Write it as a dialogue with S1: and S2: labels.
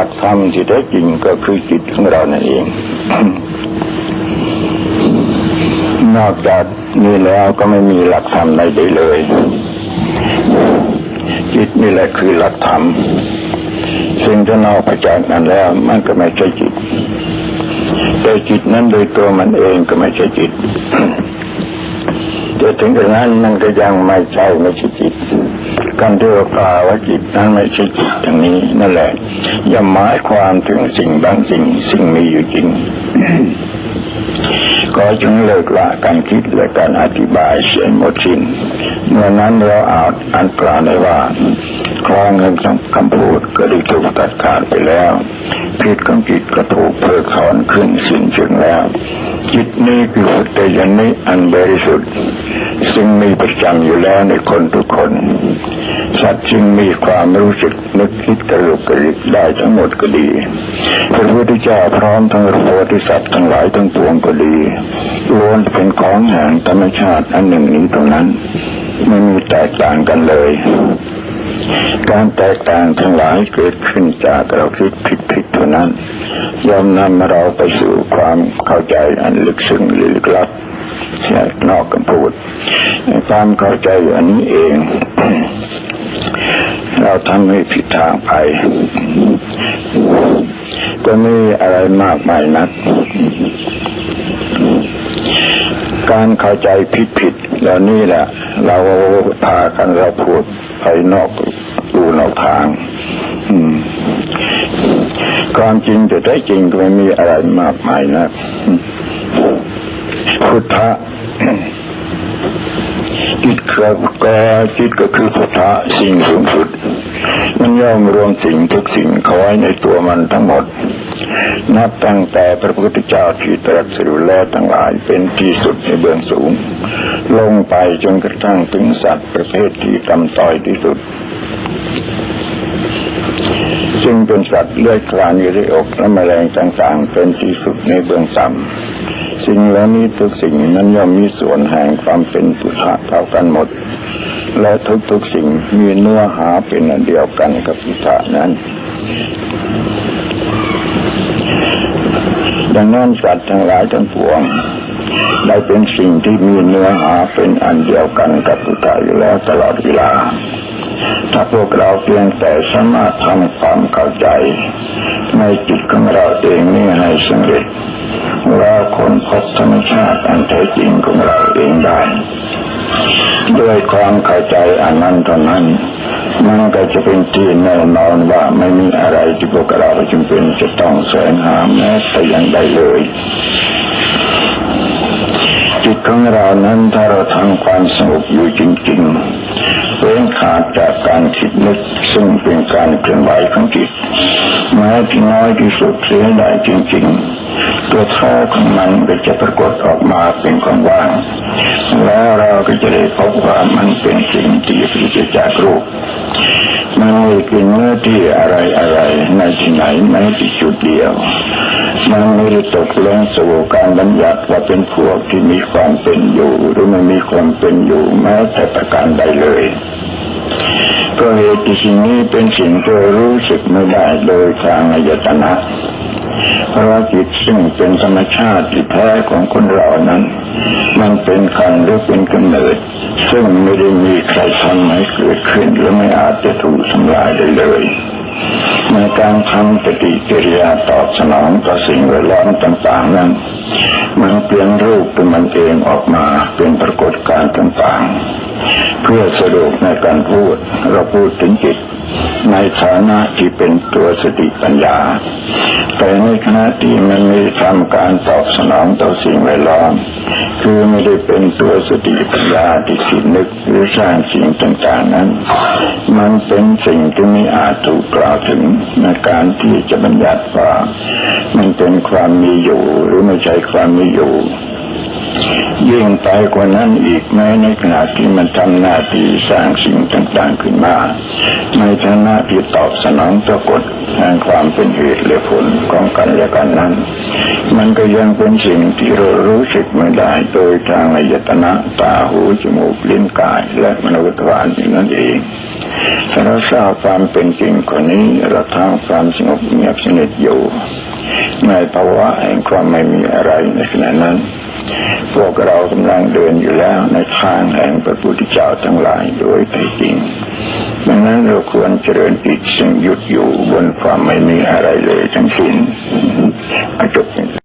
S1: ลักธรรมที่แท้จริงก็คือจิตของเรานั่นเอง นอกจากนี้แล้วก็ไม่มีหลักธรรมใดๆเลย จิตนี่แหละคือหลักธรรมสิ่งที่นอกไปจากนั้นแล้ว มันก็ไม่ใช่จิต แต่จิตนั้นโดยตัวมันเองก็ไม่ใช่จิตแต่ถึงกระนั้นมันก็ยังไม่ใช่ไม่ใช่จิต การที่เรากล่าวว่าจิตนั้นไม่ใช่จิตอย่างนี้นั่นแหละอย่าหมายความถึงสิ่งบางสิ่งสิ่งมีอยู่จริงก็จึงเลิกละการคิดและการอธิบายเสียหมดสิ้นเมื่อนั้นเราอาจอันกล่าวได้ว่าคลองเงินคำพูดก็ได้ถูกตัดขาดไปแล้วพิษของจิตก็ถูกเพิกถอนขึ้นสิ้นเชิงแล้ว จิตนี้คือพุทธญาณิอันบริสุทธิ์ ซึ่งมีประจำอยู่แล้วในคนทุกคน สัตว์จึงมีความรู้สึกนึกคิดกระลุกกระลิกได้ทั้งหมดก็ดี พระพุทธเจ้าพร้อมทั้งโพธิสัตว์ทั้งหลายทั้งปวงก็ดีล้วนเป็นของแห่งธรรมชาติอันหนึ่งนี้ตรงนั้น ไม่มีแตกต่างกันเลย การแตกต่างทั้งหลายเกิดขึ้นจากเราคิดผิดผิดเท่านั้นย่อมนำเราไปสู่ความเข้าใจอันลึกซึ้งลึกลับ นอกกันพูดความเข้าใจอันนี้เอง เราทำให้ผิดทางไปก็มีอะไรมากมายนัก การเข้าใจผิดผิดๆแล้วนี่แหละ เราพากันเราพูดไปนอกดูนอกทางความจริงแต่แท้จริงก็ไม่มีอะไรมากมายนะพุ ทธะจิตคือก็จิตก็คือพุทธะสิ่งสูงสุด มันย่อมรวมสิ่งทุกสิ่งเขาไว้ในตัวมันทั้งหมด นับตั้งแต่พระพุทธเจ้าที่ตรัสรู้แล้วทั้งหลายเป็นที่สุดในเบื้องสูง ลงไปจนกระทั่งถึงสัตว์ประเภทที่ต่ำต้อยที่สุด ซึ่งเป็นสัตว์เลื้อยคลานอยู่ในอกและแมลงต่างๆ เป็นที่สุดในเบื้องต่ำ สิ่งเหล่านี้ทุกสิ่งนั้นย่อมมีส่วนแห่งความเป็นปุถะเท่ากันหมด และทุกๆสิ่งมีเนื้อหาเป็นอันเดียวกันกับปุถะนั้น ดังนั้นสัตว์ทั้งหลายทั้งปวง ได้เป็นสิ่งที่มีเนื้อหาเป็นอันเดียวกันกับปุถะอยู่แล้วตลอดเวลาถ้าพวกเราเพียงแต่สามารถทำความเข้าใจ ในจิตของเราเองนี่ให้สำเร็จ เราคนพบธรรมชาติอันแท้จริงของเราเองได้ ด้วยความเข้าใจอันนั้นเท่านั้นมันก็จะเป็นที่แน่นอนว่าไม่มีอะไรที่พวกเราจำเป็นจะต้องแสวงหาแม้แต่อย่างใดเลย จิตของเรานั้นถ้าเราทำความสงบอยู่จริงๆเว้นขาดจากการคิดนึกซึ่งเป็นการเคลื่อนไหวของจิตแม้ที่น้อยที่สุดเสียได้จริง ๆ ตัวแท้ของมันก็จะปรากฏออกมาเป็นความว่าง แล้วเราก็จะได้พบว่ามันเป็นสิ่งที่พิจจากรูปมันไม่กินเนื้อที่อะไรอะไรในที่ไหนแม้ที่จุดเดียว มันไม่ได้ตกลงสู่การบัญญัติว่าเป็นพวกที่มีความเป็นอยู่ หรือไม่มีความเป็นอยู่แม้แต่ประการใดเลยก็เหตุที่สิ่งนี้เป็นสิ่งที่รู้สึกไม่ได้โดยทางอายตนะ เพราะว่าจิตซึ่งเป็นธรรมชาติที่แท้ของคนเรานั้น มันเป็นขันหรือเป็นกำเนิด ซึ่งไม่ได้มีใครทำให้เกิดขึ้นและไม่อาจจะถูกทำลายได้เลยในการทำปฏิกิริยาตอบสนองต่อสิ่งแวดล้อมต่างๆนั้น มันเปลี่ยนรูปตัวมันเองออกมาเป็นปรากฏการณ์ต่างๆ เพื่อสะดวกในการพูดเราพูดถึงจิต ในฐานะที่เป็นตัวสติปัญญา แต่ในขณะที่มันไม่ทำการตอบสนองต่อสิ่งแวดล้อม คือไม่ได้เป็นตัวสติปัญญาที่คิดนึกหรือสร้างสิ่งต่างๆนั้น มันเป็นสิ่งที่ไม่อาจถูกกล่าวถึงในการที่จะบัญญัติว่ามันเป็นความมีอยู่หรือไม่ใช่ความมีอยู่ ยิ่งไปกว่านั้นอีกแม้ในขณะที่มันทำหน้าที่สร้างสิ่งต่างๆขึ้นมาในฐานะที่ตอบสนองต่อกฎแห่งความเป็นเหตุและผลของกันและกันนั้น มันก็ยังเป็นสิ่งที่เรารู้สึกไม่ได้โดยทางอายตนะตาหูจมูกลิ้นกายและมโนทวารนั่นเองถ้าเราทราบความเป็นจริงคนนี้เราทำความสงบเงียบสนิทอยู่ในภาวะแห่งความไม่มีอะไรในขณะนั้น พวกเรากำลังเดินอยู่แล้วในทางแห่งพระพุทธเจ้าทั้งหลายโดยแท้จริงดังนั้นเราควรเจริญจิตซึ่งหยุดอยู่บนความไม่มีอะไรเลยทั้งสิ้นอจบ